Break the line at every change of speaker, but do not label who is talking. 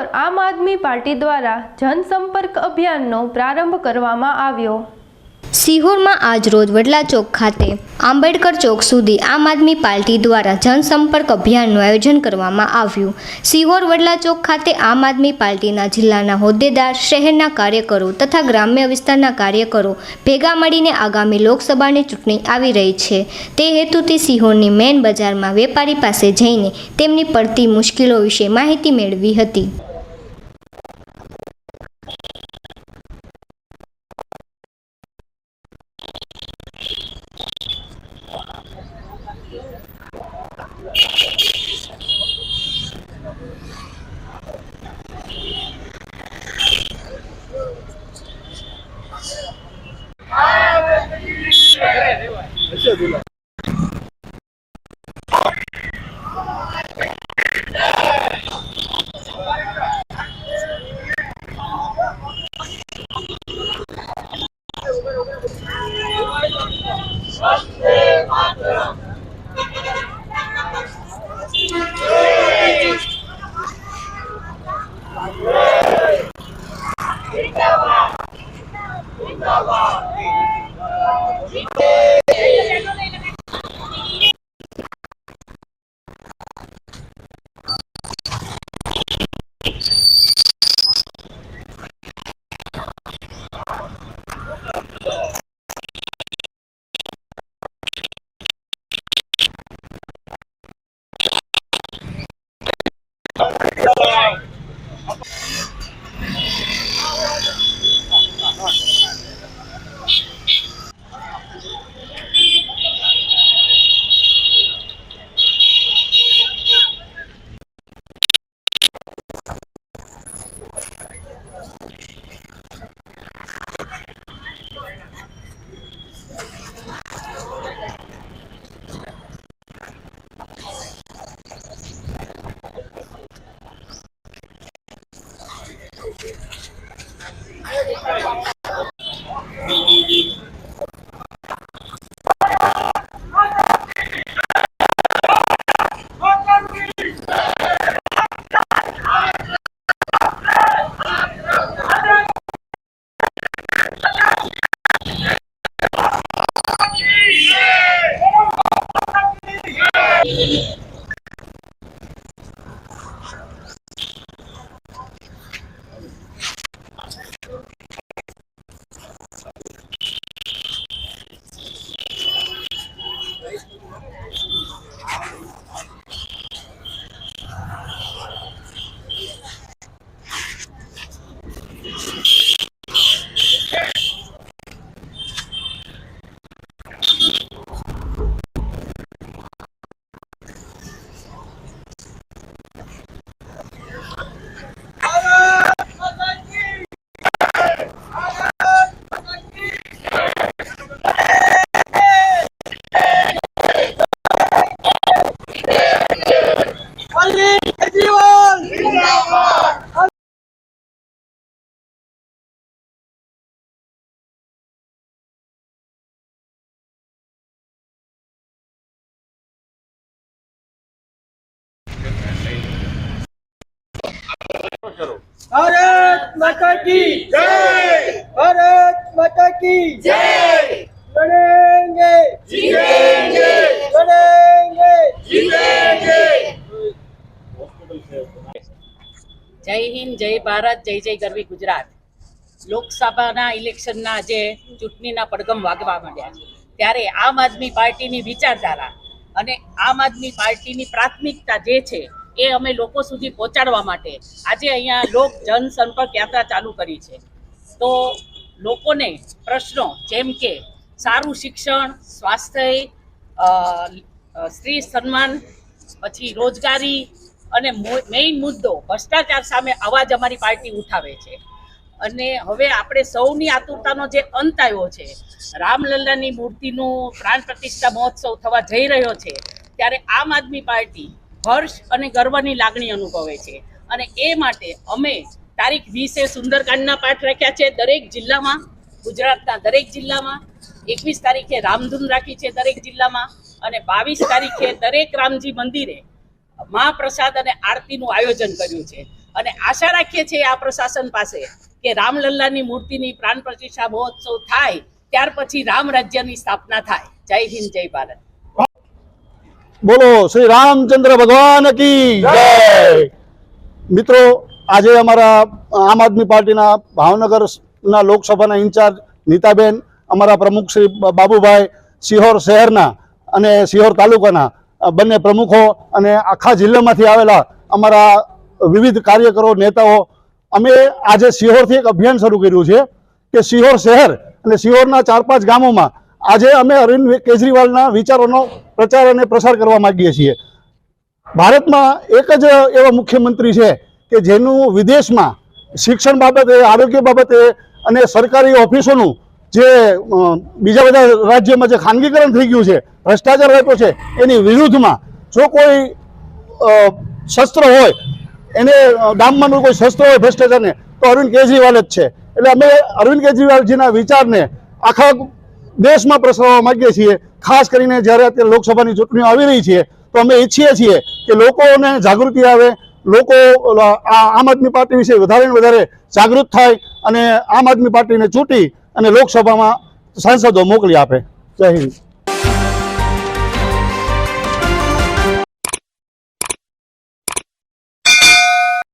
સિહોર આમ આદમી પાર્ટી દ્વારા જનસંપર્ક અભિયાનનો પ્રારંભ કરવામાં આવ્યો.
સિહોરમાં આજરોજ વડલા ચોક ખાતે આંબેડકર ચોક સુધી આમ આદમી પાર્ટી દ્વારા જનસંપર્ક અભિયાનનું આયોજન કરવામાં આવ્યું. સિહોર વડલા ચોક ખાતે આમ આદમી પાર્ટીના જિલ્લાના હોદ્દેદાર, શહેરના કાર્યકરો તથા ગ્રામ્ય વિસ્તારના કાર્યકરો ભેગા મળીને આગામી લોકસભાની ચૂંટણી આવી રહી છે. તે હેતુથી સિહોરની મેન બજારમાં વેપારી પાસે જઈને તેમની પડતી મુશ્કેલો વિશે માહિતી મેળવી હતી.
Thank you. ભારત માતા કી જય! ભારત માતા કી જય! લડેંગે! જીતેંગે! લડેંગે! જીતેંગે!
જય હિન્દ જય ભારત જય જય ગરવી ગુજરાત. લોકસભાના ઇલેક્શનના જે ચૂંટણીના પડગમ વાગવા માંડ્યા છે. ત્યારે આમ આદમી પાર્ટીની વિચારધારા અને આમ આદમી પાર્ટીની પ્રાથમિકતા જે છે એ અમે લોકો સુધી પહોંચાડવા માટે આજે અહીંયા લોક જનસંપર્ક યાત્રા ચાલુ કરી છે. તો લોકોને પ્રશ્નો જેમ કે સારું શિક્ષણ, સ્વાસ્થ્ય સ્ત્રી સન્માન, પછી રોજગારી અને મેઇન મુદ્દો ભ્રષ્ટાચાર સામે અવાજ અમારી પાર્ટી ઉઠાવે છે. અને હવે આપણે સૌની આતુરતાનો જે અંત આવ્યો છે, રામલલ્લાની મૂર્તિનું પ્રાણ પ્રતિષ્ઠા મહોત્સવ થવા જઈ રહ્યો છે, ત્યારે આમ આદમી પાર્ટી હર્ષ અને ગર્વની લાગણી અનુભવે છે. અને એ માટે અમે તારીખ વીસે સુંદરકાંડના પાઠ રાખ્યા છે દરેક જિલ્લામાં, ગુજરાતના દરેક જિલ્લામાં. એકવીસ તારીખે રામધૂન રાખી છે દરેક જિલ્લામાં અને બાવીસ તારીખે દરેક રામજી મંદિરે મહાપ્રસાદ અને આરતીનું આયોજન કર્યું છે. અને આશા રાખીએ છીએ આ પ્રશાસન પાસે કે રામલલ્લાની મૂર્તિની પ્રાણ પ્રતિષ્ઠા મહોત્સવ થાય, ત્યાર પછી રામ રાજ્યની સ્થાપના થાય. જય હિન્દ, જય ભારત.
બોલો, શ્રી રામચંદ્ર ભગવાન કી જય! મિત્રો, આજે અમારા આમ આદમી પાર્ટીના ભાવનગરના લોકસભાના ઇન્ચાર્જ નીતાબેન, અમારા પ્રમુખ શ્રી બાબુભાઈ સિહોર શહેરના અને સિહોર તાલુકાના બંને પ્રમુખો અને આખા જિલ્લામાંથી આવેલા અમારા વિવિધ કાર્યકરો, નેતાઓ, અમે આજે સિહોરથી એક અભિયાન શરૂ કર્યું છે કે સિહોર શહેર અને સિહોરના ચાર પાંચ ગામોમાં આજે અમે અરવિંદ કેજરીવાલના વિચારોનો પ્રચાર અને પ્રસાર કરવા માંગીએ છીએ. ભારતમાં એક જ એવા મુખ્યમંત્રી છે કે જેનું વિદેશમાં શિક્ષણ બાબતે, આરોગ્ય બાબતે અને સરકારી ઓફિસોનું જે બીજા બધા રાજ્યોમાં જે ખાનગીકરણ થઈ ગયું છે, ભ્રષ્ટાચાર રહેતો છે, એની વિરુદ્ધમાં જો કોઈ શસ્ત્ર હોય, એને ગામમાંનું કોઈ શસ્ત્ર હોય ભ્રષ્ટાચારને, તો અરવિંદ કેજરીવાલ જ છે. એટલે અમે અરવિંદ કેજરીવાલજીના વિચારને આખા દેશમાં પ્રસરવા માંગીએ છીએ, ખાસ કરીને જ્યારે અત્યારે લોકસભાની ચૂંટણીઓ આવી રહી છે, તો અમે ઈચ્છીએ છીએ કે લોકોને જાગૃતિ આવે, લોકો આમ આદમી પાર્ટી વિશે વધારે ને વધારે જાગૃત થાય અને આમ આદમી પાર્ટીને ચૂંટી અને લોકસભામાં સાંસદો મોકલી આપે. જય હિન્દ.